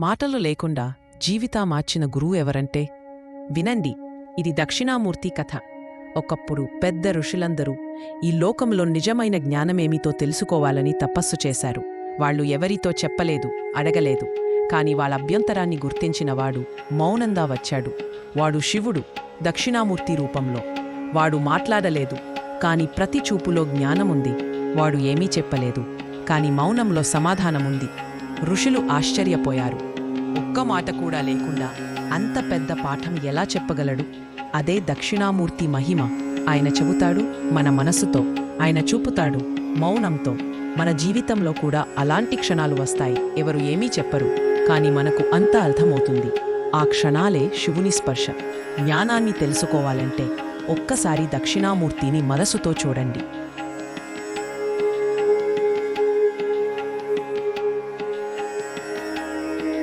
మాటలు లేకుండా జీవితా మార్చిన గురువు ఎవరంటే? వినండి ఇది దక్షిణామూర్తి కథ. ఒకప్పుడు పెద్ద ఋషులందరూ ఈ లోకంలో నిజమైన జ్ఞానమేమితో తెలుసుకోవాలని తపస్సు చేశారు. వాళ్ళు ఎవరితో చెప్పలేదు అడగలేదు. కాని వాళ్ళ అభ్యంతరాన్ని గుర్తించినవాడు మౌనంగా వచ్చాడు. వాడు శివుడు దక్షిణామూర్తి రూపంలో. వాడు మాట్లాడలేదు కాని ప్రతి చూపులో జ్ఞానముంది. వాడు ఏమీ చెప్పలేదు కాని మౌనంలో సమాధానముంది. ఋషులు ఆశ్చర్యపోయారు. ఒక్క మాట కూడా లేకుండా అంత పెద్ద పాఠం ఎలా చెప్పగలడు? అదే దక్షిణామూర్తి మహిమ. ఆయన చెబుతాడు మన మనసుతో ఆయన చూపుతాడు మౌనంతో. మన జీవితంలో కూడా అలాంటి క్షణాలు వస్తాయి. ఎవరు ఏమీ చెప్పరు కాని మనకు అంతా అర్థమవుతుంది. ఆ క్షణాలే శివుని స్పర్శ. జ్ఞానాన్ని తెలుసుకోవాలంటే ఒక్కసారి దక్షిణామూర్తిని మనసుతో చూడండి.